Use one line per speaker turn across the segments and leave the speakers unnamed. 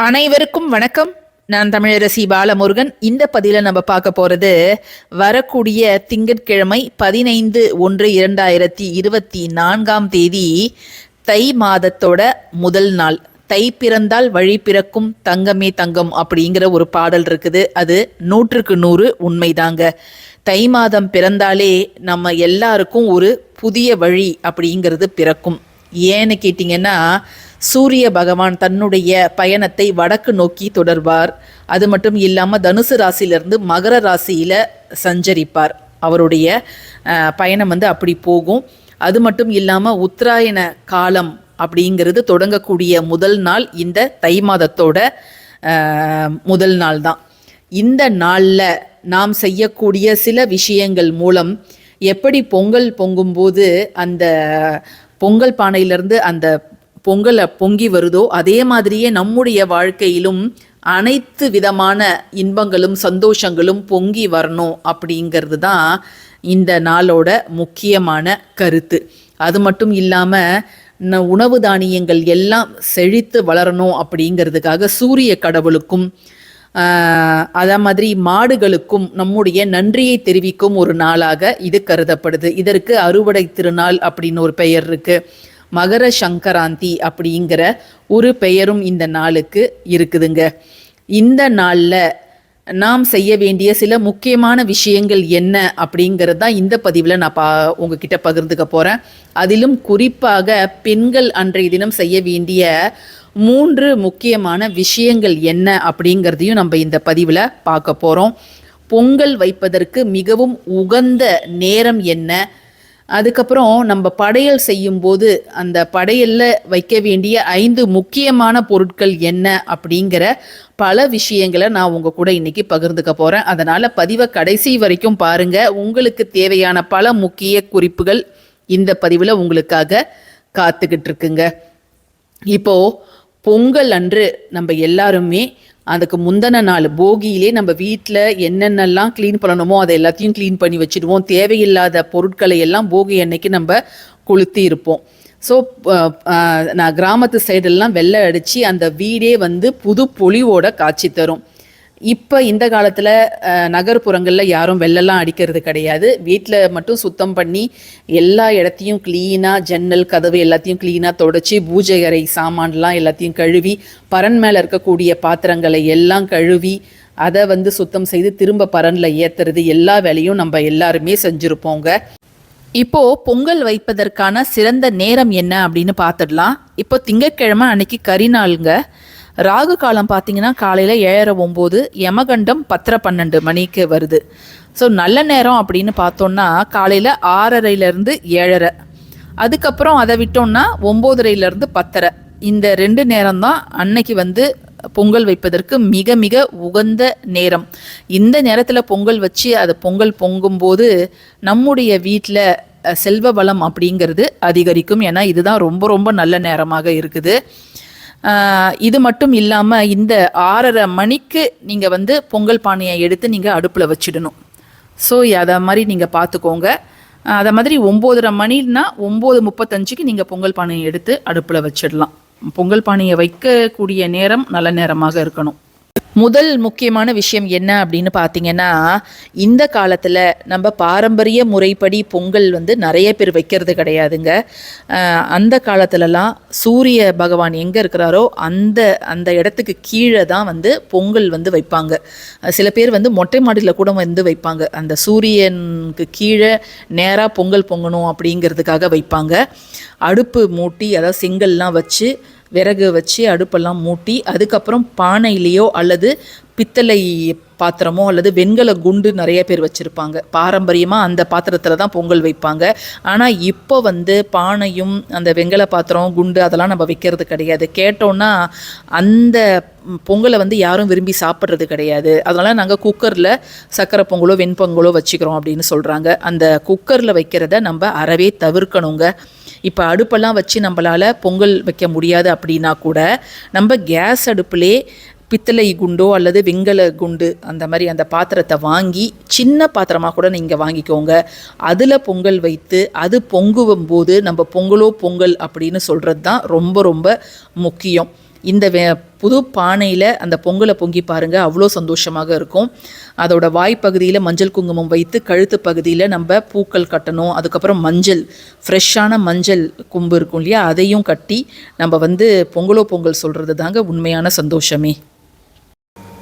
அனைவருக்கும் வணக்கம். நான் தமிழரசி பாலமுருகன். இந்த பதில நம்ம பார்க்க போகிறது வரக்கூடிய திங்கட்கிழமை பதினைந்து ஒன்று இரண்டாயிரத்தி இருபத்தி நான்காம் தேதி தை மாதத்தோட முதல் நாள். தை பிறந்தால் வழி பிறக்கும் தங்கமே தங்கம் அப்படிங்கிற ஒரு பாடல் இருக்குது. அது நூற்றுக்கு நூறு உண்மைதாங்க. தை மாதம் பிறந்தாலே நம்ம எல்லாருக்கும் ஒரு புதிய வழி அப்படிங்கிறது பிறக்கும். ஏன்னு கேட்டிங்கன்னா சூரிய பகவான் தன்னுடைய பயணத்தை வடக்கு நோக்கி தொடர்வார். அது மட்டும் இல்லாமல் தனுசு ராசியிலிருந்து மகர ராசியில் சஞ்சரிப்பார். அவருடைய பயணம் வந்து அப்படி போகும். அது மட்டும் இல்லாமல் உத்தராயண காலம் அப்படிங்கிறது தொடங்கக்கூடிய முதல் நாள் இந்த தை மாதத்தோட முதல் நாள் தான். இந்த நாளில் நாம் செய்யக்கூடிய சில விஷயங்கள் மூலம் எப்படி பொங்கல் பொங்கும்போது அந்த பொங்கல் பானையிலிருந்து அந்த பொங்கலை பொங்கி வருதோ அதே மாதிரியே நம்முடைய வாழ்க்கையிலும் அனைத்து விதமான இன்பங்களும் சந்தோஷங்களும் பொங்கி வரணும் அப்படிங்கிறது தான் இந்த நாளோட முக்கியமான கருத்து. அது மட்டும் இல்லாமல் உணவு தானியங்கள் எல்லாம் செழித்து வளரணும் அப்படிங்கிறதுக்காக சூரிய கடவுளுக்கும் அதே மாதிரி மாடுகளுக்கும் நம்முடைய நன்றியை தெரிவிக்கும் ஒரு நாளாக இது கருதப்படுது. இதற்கு அறுவடை திருநாள் அப்படின்னு ஒரு பெயர் இருக்குது மகர சங்கராந்தி அப்படிங்கிற ஒரு பெயரும் இந்த நாளுக்கு இருக்குதுங்க. இந்த நாளில் நாம் செய்ய வேண்டிய சில முக்கியமான விஷயங்கள் என்ன அப்படிங்கிறது தான் இந்த பதிவில் நான் பா உங்ககிட்ட பகிர்ந்துக்க போகிறேன் அதிலும் குறிப்பாக பெண்கள் அன்றைய தினம் செய்ய வேண்டிய மூன்று முக்கியமான விஷயங்கள் என்ன அப்படிங்கிறதையும் நம்ம இந்த பதிவில் பார்க்க போகிறோம் பொங்கல் வைப்பதற்கு மிகவும் உகந்த நேரம் என்ன? அதுக்கப்புறம் நம்ம படையல் செய்யும்போது அந்த படையலில் வைக்க வேண்டிய ஐந்து முக்கியமான பொருட்கள் என்ன அப்படிங்கிற பல விஷயங்களை நான் உங்கள் கூட இன்னைக்கு பகிர்ந்துக்க போகிறேன் அதனால் பதிவை கடைசி வரைக்கும் பாருங்கள் உங்களுக்கு தேவையான பல முக்கிய குறிப்புகள் இந்த பதிவில் உங்களுக்காக காத்துக்கிட்டு இருக்குங்க. இப்போது பொங்கல் அன்று நம்ம எல்லாருமே அதுக்கு முந்தின நாள் போகியிலே நம்ம வீட்டில் என்னென்னலாம் க்ளீன் பண்ணணுமோ அதை எல்லாத்தையும் க்ளீன் பண்ணி வச்சுடுவோம். தேவையில்லாத பொருட்களை எல்லாம் போகி அன்னைக்கு நம்ம கொளுத்தி இருப்போம். ஸோ நான் கிராமத்து சைடெல்லாம் வெள்ளை அடித்து அந்த வீடே வந்து புது பொலிவோட காட்சி தரும். இப்போ இந்த காலத்தில் நகர்ப்புறங்களில் யாரும் வெள்ளெல்லாம் அடிக்கிறது கிடையாது. வீட்டில் மட்டும் சுத்தம் பண்ணி எல்லா இடத்தையும் க்ளீனாக ஜன்னல் கதவு எல்லாத்தையும் க்ளீனாக தொடச்சி பூஜை அறை சாமான்லாம் எல்லாத்தையும் கழுவி பரன் மேலே இருக்கக்கூடிய பாத்திரங்களை எல்லாம் கழுவி அதை வந்து சுத்தம் செய்து திரும்ப பரனில் ஏற்றுறது எல்லா வேலையும் நம்ம எல்லாருமே செஞ்சுருப்போங்க. இப்போ பொங்கல் வைப்பதற்கான சிறந்த நேரம் என்ன அப்படின்னு பார்த்துடலாம். இப்போ திங்கட்கிழமை அன்னைக்கு கரிநாளுங்க. ராகு காலம் பார்த்தீங்கன்னா காலையில் ஏழரை ஒம்பது யமகண்டம் பத்தரை பன்னெண்டு மணிக்கு வருது. ஸோ நல்ல நேரம் அப்படின்னு பார்த்தோம்னா காலையில் ஆறரைலேருந்து ஏழரை. அதுக்கப்புறம் அதை விட்டோம்னா ஒம்போதரையிலேருந்து பத்தரை. இந்த ரெண்டு நேரம் தான் அன்னைக்கு வந்து பொங்கல் வைப்பதற்கு மிக மிக உகந்த நேரம். இந்த நேரத்தில் பொங்கல் வச்சு அது பொங்கல் பொங்கும்போது நம்முடைய வீட்டில் செல்வ வளம் அப்படிங்கிறது அதிகரிக்கும். ஏன்னா இதுதான் ரொம்ப ரொம்ப நல்ல நேரமாக இருக்குது. இது மட்டும் இல்லாமல் இந்த ஆறரை மணிக்கு நீங்கள் வந்து பொங்கல் பானையை எடுத்து நீங்கள் அடுப்பில் வச்சிடணும். ஸோ அதை மாதிரி நீங்கள் பார்த்துக்கோங்க அதை மாதிரி ஒம்போதரை மணின்னா ஒம்பது முப்பத்தஞ்சுக்கு நீங்கள் பொங்கல் பானையை எடுத்து அடுப்பில் வச்சிடலாம். பொங்கல் பானையை வைக்கக்கூடிய நேரம் நல்ல நேரமாக இருக்கணும். முதல் முக்கியமான விஷயம் என்ன அப்படின்னு பார்த்தீங்கன்னா இந்த காலத்தில் நம்ம பாரம்பரிய முறைப்படி பொங்கல் வந்து நிறைய பேர் வைக்கிறது கிடையாதுங்க. அந்த காலத்துலலாம் சூரிய பகவான் எங்கே இருக்கிறாரோ அந்த அந்த இடத்துக்கு கீழே தான் வந்து பொங்கல் வந்து வைப்பாங்க. சில பேர் வந்து மொட்டை மாடியில் கூட வந்து வைப்பாங்க. அந்த சூரியனுக்கு கீழே நேராக பொங்கல் பொங்கணும் அப்படிங்கிறதுக்காக வைப்பாங்க. அடுப்பு மூட்டி அதாவது செங்கல்லாம் வச்சு விறகு வச்சு அடுப்பெல்லாம் மூட்டி அதுக்கப்புறம் பானையிலேயோ அல்லது பித்தளை பாத்திரமோ அல்லது வெண்கல குண்டு நிறைய பேர் வச்சுருப்பாங்க. பாரம்பரியமாக அந்த பாத்திரத்தில் தான் பொங்கல் வைப்பாங்க. ஆனால் இப்போ வந்து பானையும் அந்த வெண்கல பாத்திரம் குண்டு அதெல்லாம் நம்ம வைக்கிறது கிடையாது. கேட்டோன்னா அந்த பொங்கலை வந்து யாரும் விரும்பி சாப்பிட்றது கிடையாது. அதனால் நாங்கள் குக்கரில் சக்கரை பொங்கலோ வெண்பொங்கலோ வச்சுக்கிறோம் அப்படின்னு சொல்கிறாங்க அந்த குக்கரில் வைக்கிறத நம்ம அறவே தவிர்க்கணுங்க. இப்போ அடுப்பெல்லாம் வச்சு நம்மளால் பொங்கல் வைக்க முடியாது அப்படின்னா கூட நம்ம கேஸ் அடுப்புலே பித்தளை குண்டோ அல்லது வெங்கல குண்டு அந்த மாதிரி அந்த பாத்திரத்தை வாங்கி சின்ன பாத்திரமாக கூட நீங்கள் வாங்கிக்கோங்க. அதில் பொங்கல் வைத்து அது பொங்குவும் போது நம்ம பொங்கலோ பொங்கல் அப்படின்னு சொல்கிறது தான் ரொம்ப ரொம்ப முக்கியம். இந்த வே புது பானையில் அந்த பொங்கலை பொங்கி பாருங்கள் அவ்வளோ சந்தோஷமாக இருக்கும். அதோட வாய்ப்பகுதியில் மஞ்சள் குங்குமம் வைத்து கழுத்து பகுதியில் நம்ம பூக்கள் கட்டணும். அதுக்கப்புறம் மஞ்சள் ஃப்ரெஷ்ஷான மஞ்சள் கொம்பு இருக்கும் இல்லையா அதையும் கட்டி நம்ம வந்து பொங்கலோ பொங்கல் சொல்கிறது தாங்க உண்மையான சந்தோஷமே.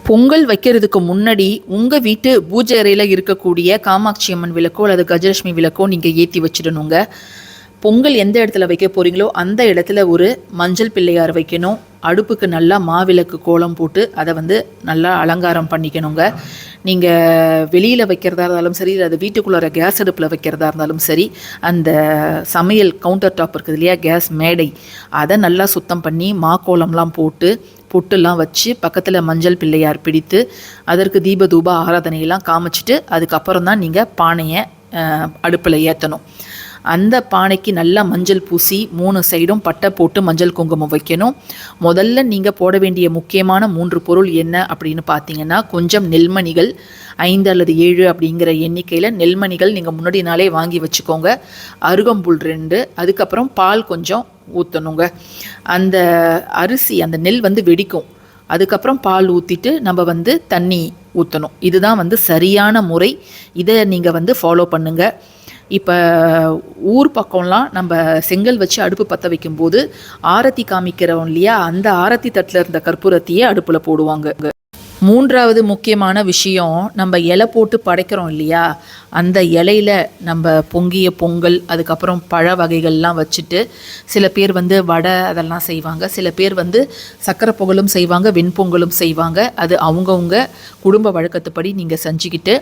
பொங்கல் வைக்கிறதுக்கு முன்னாடி உங்கள் வீட்டு பூஜை அறையில் இருக்கக்கூடிய காமாட்சி அம்மன் விளக்கோ அல்லது கஜலட்சுமி விளக்கோ நீங்கள் ஏற்றி வச்சிடணுங்க. பொங்கல் எந்த இடத்துல வைக்க போகிறீங்களோ அந்த இடத்துல ஒரு மஞ்சள் பிள்ளையார் வைக்கணும். அடுப்புக்கு நல்லா மாவிளக்கு கோலம் போட்டு அதை வந்து நல்லா அலங்காரம் பண்ணிக்கணுங்க. நீங்கள் வெளியில் வைக்கிறதா இருந்தாலும் சரி அது வீட்டுக்குள்ளே கேஸ் அடுப்பில் வைக்கிறதா இருந்தாலும் சரி அந்த சமையல் கவுண்டர் டாப் இருக்குது இல்லையா கேஸ் மேடை அதை நல்லா சுத்தம் பண்ணி மாக்கோலம்லாம் போட்டு பொட்டுலாம் வச்சு பக்கத்தில் மஞ்சள் பிள்ளையார் பிடித்து அதற்கு தீப தூப ஆராதனையெல்லாம் காமிச்சிட்டு அதுக்கப்புறம் தான் நீங்கள் பானையை அடுப்பில் ஏற்றணும் அந்த பானைக்கு நல்லா மஞ்சள் பூசி மூணு சைடும் பட்டை போட்டு மஞ்சள் குங்குமம் வைக்கணும். முதல்ல நீங்கள் போட வேண்டிய முக்கியமான மூன்று பொருள் என்ன அப்படின்னு பார்த்தீங்கன்னா கொஞ்சம் நெல்மணிகள் ஐந்து அல்லது ஏழு அப்படிங்கிற எண்ணிக்கையில் நெல்மணிகள் நீங்கள் முன்னாடி நாளே வாங்கி வச்சுக்கோங்க. அருகம்புல் ரெண்டு அதுக்கப்புறம் பால் கொஞ்சம் ஊற்றணுங்க அந்த அரிசி அந்த நெல் வந்து வெடிக்கும். அதுக்கப்புறம் பால் ஊற்றிட்டு நம்ம வந்து தண்ணி ஊற்றணும் இதுதான் வந்து சரியான முறை. இதை நீங்கள் வந்து ஃபாலோ பண்ணுங்கள் இப்போ ஊர் பக்கம்லாம் நம்ம செங்கல் வச்சு அடுப்பு பற்ற வைக்கும்போது ஆரத்தி காமிக்கிறோம் இல்லையா? அந்த ஆரத்தி தட்டில் இருந்த கற்பூரத்தையே அடுப்பில் போடுவாங்க. மூன்றாவது முக்கியமான விஷயம் நம்ம இலை போட்டு படைக்கிறோம் இல்லையா? அந்த இலையில நம்ம பொங்கிய பொங்கல் அதுக்கப்புறம் பழ வகைகள்லாம் வச்சுட்டு சில பேர் வந்து வடை அதெல்லாம் செய்வாங்க. சில பேர் வந்து சக்கரை பொங்கலும் செய்வாங்க வெண்பொங்கலும் செய்வாங்க. அது அவங்கவுங்க குடும்ப வழக்கத்துப்படி நீங்கள் செஞ்சுக்கிட்டு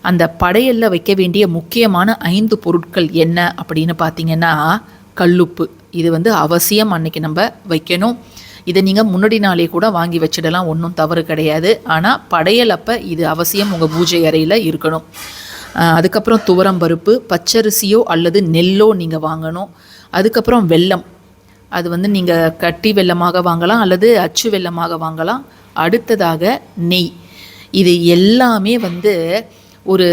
அந்த படையலில் வைக்க வேண்டிய முக்கியமான ஐந்து பொருட்கள் என்ன அப்படின்னு பார்த்தீங்கன்னா கல்லுப்பு. இது வந்து அவசியம் அன்னைக்கு நம்ம வைக்கணும். இதை நீங்கள் முன்னாடி நாளே கூட வாங்கி வச்சிடலாம் ஒன்றும் தவறு கிடையாது. ஆனால் படையல் அப்போ இது அவசியம் உங்கள் பூஜை அறையில் இருக்கணும். அதுக்கப்புறம் துவரம் பருப்பு பச்சரிசியோ அல்லது நெல்லோ நீங்கள் வாங்கணும். அதுக்கப்புறம் வெல்லம். அது வந்து நீங்கள் கட்டி வெல்லமாக வாங்கலாம் அல்லது அச்சு வெல்லமாக வாங்கலாம். அடுத்ததாக நெய். இது எல்லாமே வந்து ஒரு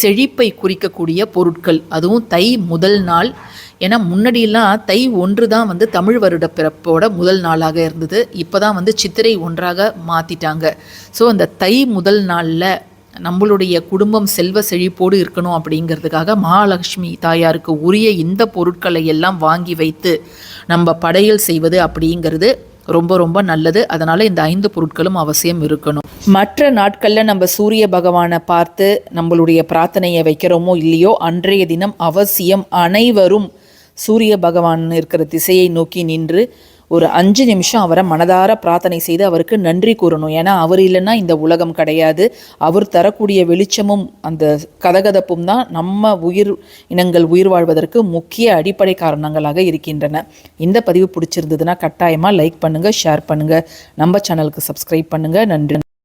செழிப்பை குறிக்கக்கூடிய பொருட்கள். அதுவும் தை முதல் நாள். ஏன்னா முன்னாடியெல்லாம் தை ஒன்று தான் வந்து தமிழ் வருட பிறப்போட முதல் நாளாக இருந்தது. இப்போ தான் வந்து சித்திரை ஒன்றாக மாற்றிட்டாங்க ஸோ அந்த தை முதல் நாளில் நம்மளுடைய குடும்பம் செல்வ செழிப்போடு இருக்கணும் அப்படிங்கிறதுக்காக மகாலட்சுமி தாயாருக்கு உரிய இந்த பொருட்களை எல்லாம் வாங்கி வைத்து நம்ம படையல் செய்வது அப்படிங்கிறது ரொம்ப ரொம்ப நல்லது. அதனால் இந்த ஐந்து பொருட்களும் அவசியம் இருக்கணும். மற்ற நாட்களில் நம்ம சூரிய பகவானை பார்த்து நம்மளுடைய பிரார்த்தனையை வைக்கிறோமோ இல்லையோ அன்றைய தினம் அவசியம் அனைவரும் சூரிய பகவான் இருக்கிற திசையை நோக்கி நின்று ஒரு அஞ்சு நிமிஷம் அவரை மனதார பிரார்த்தனை செய்து அவருக்கு நன்றி கூறணும். ஏன்னா அவர் இல்லைன்னா இந்த உலகம் கிடையாது. அவர் தரக்கூடிய வெளிச்சமும் அந்த கதகதப்பும் தான் நம்ம உயிர் இனங்கள் உயிர் வாழ்வதற்கு முக்கிய அடிப்படை காரணங்களாக இருக்கின்றன. இந்த பதிவு பிடிச்சிருந்ததுன்னா கட்டாயமாக லைக் பண்ணுங்கள் ஷேர் பண்ணுங்கள் நம்ம சேனலுக்கு சப்ஸ்கிரைப் பண்ணுங்கள் நன்றி.